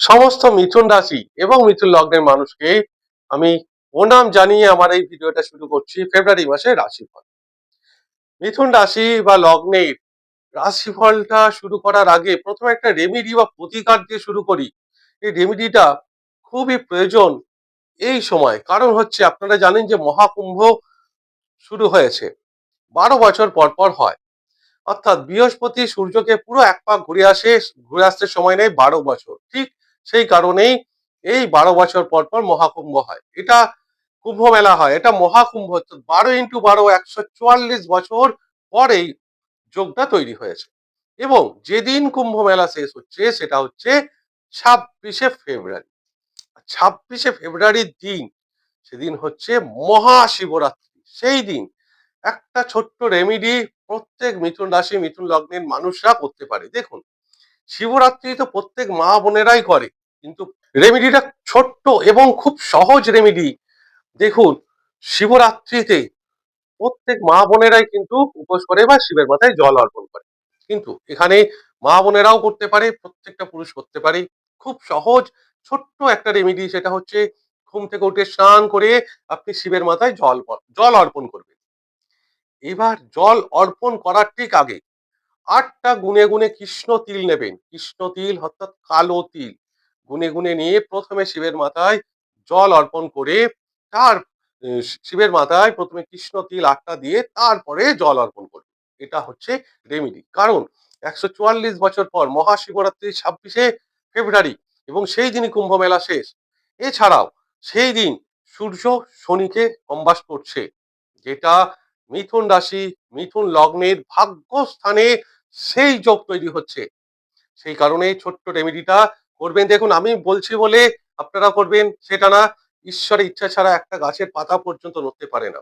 সমস্ত মিথুন রাশি এবং মিথুন লগ্নের মানুষকে আমি প্রণাম জানিয়ে আমার এই ভিডিওটা শুরু করছি ফেব্রুয়ারি মাসে রাশিফল। মিথুন রাশি বা লগ্নের রাশিফলটা শুরু করার আগে প্রথমে একটা রেমিডি বা প্রতিকার দিয়ে শুরু করি। এই রেমিডিটা খুবই প্রয়োজন এই সময়। কারণ হচ্ছে আপনারা জানেন যে মহাকুম্ভ শুরু হয়েছে, বারো বছর পর পর হয়। অর্থাৎ বৃহস্পতি সূর্যকে পুরো এক পাক ঘুরে আসে, ঘুরে আসতে সময় নেই বারো বছর। ঠিক সেই কারণেই এই বারো বছর পর পর মহাকুম্ভ হয়। এটা কুম্ভ মেলা হয়। এটা মহাকুম্ভ বারো ইন্টু বারো, একশো চুয়াল্লিশ বছর পরেই যোগটা তৈরি হয়েছে। এবং যেদিন কুম্ভ মেলা শেষ হচ্ছে, সেটা হচ্ছে ছাব্বিশে ফেব্রুয়ারি। ছাব্বিশে ফেব্রুয়ারির দিন, সেদিন হচ্ছে মহাশিবরাত্রি। সেই দিন একটা ছোট্ট রেমিডি প্রত্যেক মিথুন রাশি, মিথুন লগ্নের মানুষরা করতে পারে। দেখুন, শিবরাত্রি তো প্রত্যেক মা বোনেরাই করে। কিন্তু রেমিডিটা ছোট্ট এবং খুব সহজ রেমিডি দেখুন, শিবরাত্রিতে প্রত্যেক মা বোনেরাই কিন্তু উপোস করে বা শিবের মাথায় জল অর্পণ করে। কিন্তু এখানে মা বোনেরাও করতে পারে, প্রত্যেকটা পুরুষ করতে পারে। খুব সহজ, ছোট্ট একটা রেমিডি সেটা হচ্ছে ঘুম থেকে উঠে স্নান করে আপনি শিবের মাথায় জল জল অর্পণ করবেন। এবার জল অর্পণ করার ঠিক আগে আটটা গুনে গুনে কৃষ্ণ তিল নেবেন। কৃষ্ণ তিল অর্থাৎ কালো তিল। গুনে গুনে নিয়ে প্রথমে শিবের মাথায় জল অর্পণ করে, তার শিবের মাথায় প্রথমে কৃষ্ণ তিল আটটা দিয়ে তারপরে জল অর্পণ করবে। এটা হচ্ছে রেমিডি কারণ একশো চুয়াল্লিশ বছর পর মহাশিবরাত্রি ছাব্বিশে ফেব্রুয়ারি এবং সেই দিনই কুম্ভ মেলা শেষ। এছাড়াও সেই দিন সূর্য শনিকে কম্বাস করছে, যেটা মিথুন রাশি, মিথুন লগ্নের ভাগ্যস্থানে সেই যোগ তৈরি হচ্ছে। সেই কারণে ছোট্ট রেমেডিটা করবেন। দেখুন, আমি বলছি বলে আপনারা করবেন, সেটা না। ঈশ্বরের ইচ্ছা ছাড়া একটা গাছের পাতা পর্যন্ত নড়তে পারে না।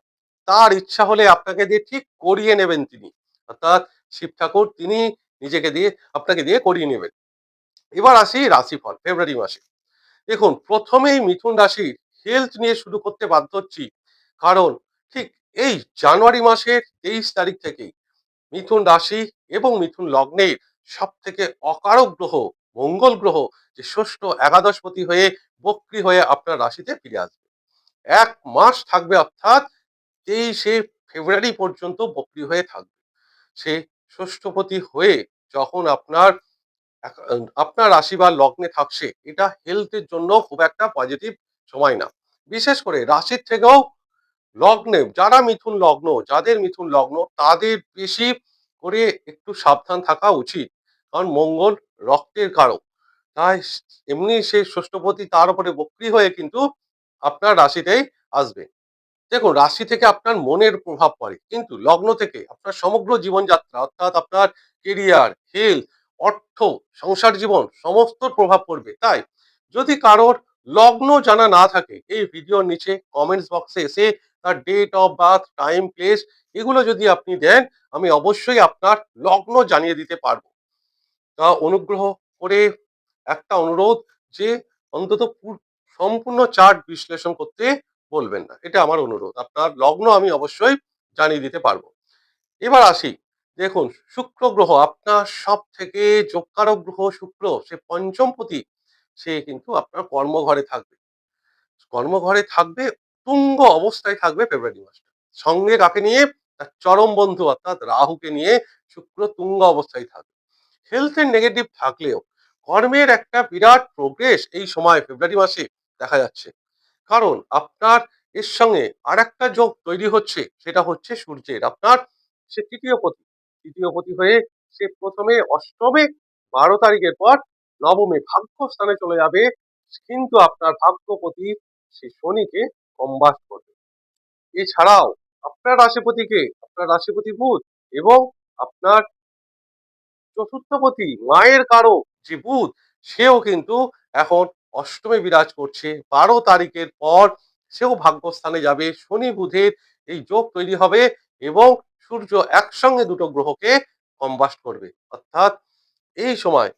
তার ইচ্ছা হলে আপনাকে দিয়ে ঠিক করিয়ে নেবেন তিনি। অর্থাৎ শিব ঠাকুর, তিনি নিজেকে দিয়ে আপনাকে দিয়ে করিয়ে নেবেন। এবার আসি রাশিফল, ফেব্রুয়ারি মাসে। দেখুন, প্রথমেই মিথুন রাশির হেলথ নিয়ে শুরু করতে বাধ্য হচ্ছি। কারণ ঠিক এই জানুয়ারি মাসের তেইশ তারিখ থেকেই মিথুন রাশি এবং মিথুন লগ্নের সব থেকে অকারক গ্রহ মঙ্গল গ্রহ যে ষষ্ঠ একাদশপতি হয়ে বক্রী হয়ে আপনার রাশিতে ফিরে আসবে। এক মাস থাকবে অর্থাৎ তেইশে ফেব্রুয়ারি পর্যন্ত বক্রী হয়ে থাকবে। সে ষষ্ঠপতি হয়ে যখন আপনার আপনার রাশি বা লগ্নে থাকছে, এটা হেলথের জন্য খুব একটা পজিটিভ সময় না। বিশেষ করে রাশির থেকেও লগ্নে, যারা মিথুন লগ্ন, যাদের মিথুন লগ্ন, তাদের বেশি করে একটু সাবধান থাকা উচিত। কারণ মঙ্গল রক্তের কারক। তাই এমনি সেই ষষ্ঠপতি তার উপরে বক্রি হয়ে কিন্তু আপনার রাশিতেই আসবে। দেখুন, রাশি থেকে আপনার মনের প্রভাব পড়ে, কিন্তু লগ্ন থেকে আপনার সমগ্র জীবনযাত্রা, অর্থাৎ আপনার কেরিয়ার হেলথ অর্থ, সংসার জীবন, সমস্ত প্রভাব পড়বে। তাই যদি কারোর লগ্ন জানা না থাকে, এই ভিডিওর নিচে কমেন্টস বক্সে এসে তার date of birth time place এগুলো যদি আপনি দেন, আমি অবশ্যই আপনার লগ্ন জানিয়ে দিতে পারব। তা অনুগ্রহ করে একটা অনুরোধ যে অন্তত পুর- সম্পূর্ণ চার্ট বিশ্লেষণ করতে বলবেন না। এটা আমার অনুরোধ। আপনার লগ্ন আমি অবশ্যই জানিয়ে দিতে পারব। এবার আসি। দেখুন, শুক্র গ্রহ আপনার সব থেকে যোগকারক গ্রহ শুক্র। সে পঞ্চম পঞ্চমপতি সে কিন্তু আপনার কর্মঘরে থাকবে। কর্মঘরে থাকবে, তুঙ্গ অবস্থায় থাকবে ফেব্রুয়ারি মাসটা। সঙ্গে কাকে নিয়ে? তার চরম বন্ধু অর্থাৎ রাহুকে নিয়ে শুক্র তুঙ্গ অবস্থায় থাকবে। হেলথের নেগেটিভ থাকলেও কর্মের একটা বিরাট প্রোগ্রেস এই সময়, ফেব্রুয়ারি মাসে দেখা যাচ্ছে। কারণ আপনার এর সঙ্গে আর একটা যোগ তৈরি হচ্ছে, সেটা হচ্ছে সূর্যের। আপনার সে তৃতীয় পতি তৃতীয় পতি হয়ে সে প্রথমে অষ্টমে বারো তারিখের পর নবমে ভাগ্য স্থানে চলে যাবে, কিন্তু আপনার ভাগ্যপতি সে শনিকে কম্বাস করবে। এছাড়াও আপনার রাশিপতিকে, আপনার রাশিপতি বুধ এবং আপনার চতুর্থপতি, মায়ের কারও যে বুধ সেও কিন্তু এখন অষ্টমে বিরাজ করছে। বারো তারিখের পর সেও ভাগ্যস্থানে যাবে। শনি বুধের এই যোগ তৈরি হবে এবং সূর্য একসঙ্গে দুটো গ্রহকে কম্বাস্ট করবে। অর্থাৎ এই সময়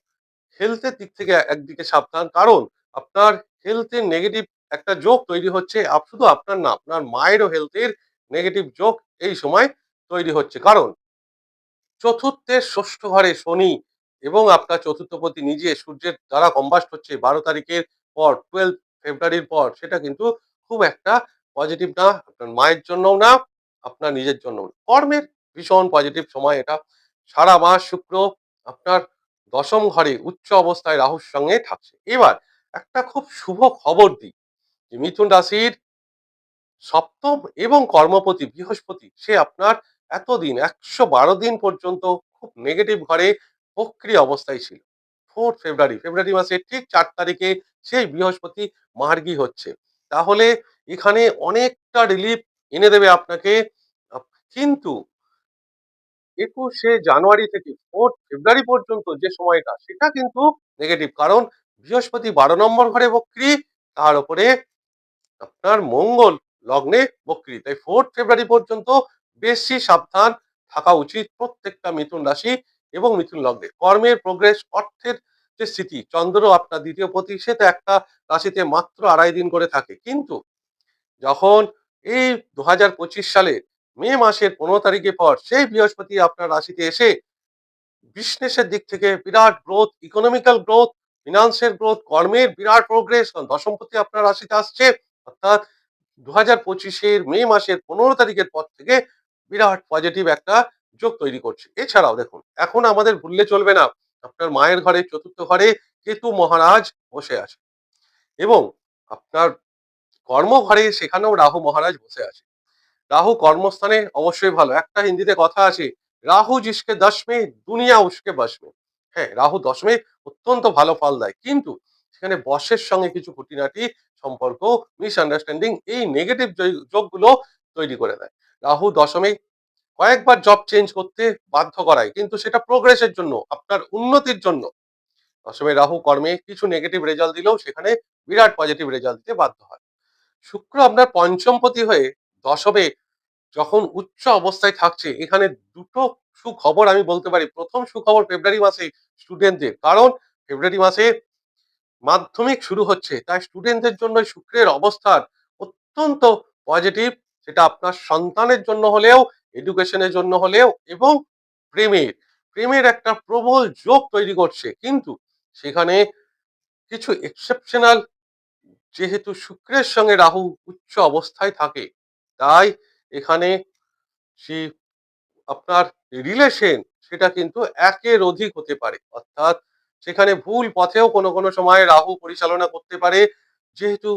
হেলথের দিক থেকে একদিকে সাবধান। কারণ আপনার হেলথের নেগেটিভ একটা যোগ তৈরি হচ্ছে। শুধু আপনার না, আপনার মায়েরও হেলথের নেগেটিভ যোগ এই সময় তৈরি হচ্ছে। কারণ চতুর্থের ষষ্ঠ ঘরে শনি এবং আপনার চতুর্থপতি নিজে সূর্যের দ্বারা কম্বাস্ট হচ্ছে বারো তারিখের পর টুয়েলভ ফেব্রুয়ারির পর, সেটা কিন্তু খুব একটা পজিটিভ না, আপনার মায়ের জন্যও না, আপনার নিজের জন্য কর্মের ভীষণ পজিটিভ সময় এটা। সারা মাস শুক্র আপনার দশম ঘরে উচ্চ অবস্থায় রাহুর সঙ্গে থাকছে। এবার একটা খুব শুভ খবর দিই, যে মিথুন রাশির সপ্তম এবং কর্মপতি বৃহস্পতি, সে আপনার এতদিন, একশো বারো দিন পর্যন্ত খুব নেগেটিভ ঘরে বক্রিয় অবস্থায় ছিল। ফোর্থ ফেব্রুয়ারি ফেব্রুয়ারি মাসের ঠিক চার তারিখে সেই বৃহস্পতি মার্গি হচ্ছে। তাহলে এখানে অনেকটা রিলিফ এনে দেবে আপনাকে। কিন্তু একুশে জানুয়ারি থেকে ফোর্থ ফেব্রুয়ারি পর্যন্ত যে সময়টা, সেটা কিন্তু নেগেটিভ কারণ বৃহস্পতি বারো নম্বর ঘরে বক্রি, তার উপরে আপনার মঙ্গল লগ্নে বক্রি। তাই ফোর্থ ফেব্রুয়ারি পর্যন্ত বেশি সাবধান থাকা উচিত প্রত্যেকটা মিথুন রাশি এবং মিথুন লগ্নে। কর্মের প্রোগ্রেস অর্থের যে স্থিতি, চন্দ্র আপনার দ্বিতীয় সে তো একটা রাশিতে মাত্র আড়াই দিন করে থাকে। কিন্তু যখন এই দু হাজার পঁচিশ সালে মে মাসের পনেরো তারিখে পর সেই বৃহস্পতি আপনার রাশিতে এসে বিজনেসের দিক থেকে বিরাট গ্রোথ ইকোনমিক্যাল গ্রোথ ফিনান্সের গ্রোথ কর্মের বিরাট প্রোগ্রেস দশমপতি আপনার রাশিতে আসছে। অর্থাৎ দু হাজার পঁচিশের মে মাসের পনেরো তারিখের পর থেকে বিরাট পজিটিভ একটা যোগ তৈরি করছে। এছাড়াও দেখুন, এখন আমাদের ভুললে চলবে না। আপনার মায়ের ঘরে, চতুর্থ ঘরে কেতু মহারাজ বসে আছে। এবং আপনার কর্মঘরে সেখানেও রাহু মহারাজ বসে আছে। রাহু কর্মস্থানে অবশ্যই ভালো। একটা হিন্দিতে কথা আছে, রাহু জিসকে দশমে, দুনিয়া উসকে বসমে হ্যাঁ রাহু দশমে অত্যন্ত ভালো ফল দেয়। কিন্তু সেখানে বসের সঙ্গে কিছু খুঁটিনাটি সম্পর্ক মিসআন্ডারস্ট্যান্ডিং এই নেগেটিভ যোগগুলো তৈরি করে দেয়। রাহু দশমে কয়েকবার জব চেঞ্জ করতে বাধ্য করায়, কিন্তু সেটা প্রোগ্রেসের জন্য, আপনার উন্নতির জন্য। দশমে রাহু কর্মে কিছু নেগেটিভ রেজাল্ট দিলেও সেখানে বিরাট পজিটিভ রেজাল্ট দিতে বাধ্য হয়। শুক্র আপনার পঞ্চমপতি হয়ে দশমে যখন উচ্চ অবস্থায় থাকছে, এখানে দুটো সুখবর আমি বলতে পারি। প্রথম সুখবর ফেব্রুয়ারি মাসে স্টুডেন্টদের কারণ ফেব্রুয়ারি মাসে মাধ্যমিক শুরু হচ্ছে, তাই স্টুডেন্টদের জন্য শুক্রের অবস্থান অত্যন্ত পজিটিভ সেটা আপনার সন্তানের জন্য হলেও এডুকেশনের জন্য হলেও এবং প্রেমের। প্রেমের একটা প্রবল যোগ তৈরি করছে। কিন্তু সেখানে কিছু এক্সেপশনাল যেহেতু শুক্রের সঙ্গে রাহু উচ্চ অবস্থায় থাকে, তাই এখানে সে আপনার রিলেশন সেটা কিন্তু একের অধিক হতে পারে। অর্থাৎ সেখানে ভুল পথেও কোনো কোনো সময় রাহু পরিচালনা করতে পারে। যেহেতু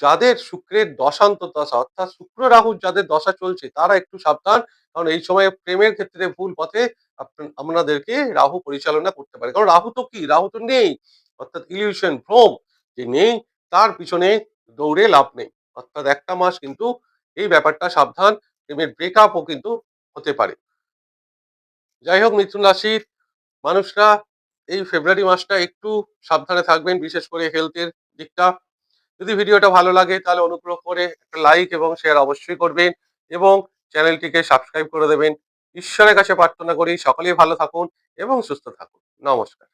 যাদের শুক্রের দশান্ত দশা অর্থাৎ শুক্র রাহু যাদের দশা চলছে, তারা একটু সাবধান, কারণ এই সময় প্রেমের ক্ষেত্রে ভুল পথে আপনা- আপনাদেরকে রাহু পরিচালনা করতে পারে। কারণ রাহু তো কি? রাহু তো নেই, অর্থাৎ ইলিউশন, ভ্রম যে নেই, তার পিছনে দৌড়ে লাভ নেই। অর্থাৎ একটা মাস কিন্তু এই ব্যাপারটা সাবধান, প্রেমের ব্রেকআপও কিন্তু হতে পারে। যাই হোক, মিথুন রাশির মানুষরা এই ফেব্রুয়ারি মাসটা একটু সাবধানে থাকবেন, বিশেষ করে হেলথের দিকটা। যদি ভিডিওটা ভালো লাগে তাহলে অনুগ্রহ করে একটা লাইক এবং শেয়ার অবশ্যই করবেন এবং চ্যানেলটিকে সাবস্ক্রাইব করে দেবেন। ঈশ্বরের কাছে প্রার্থনা করি সকলেই ভালো থাকুন এবং সুস্থ থাকুন। নমস্কার।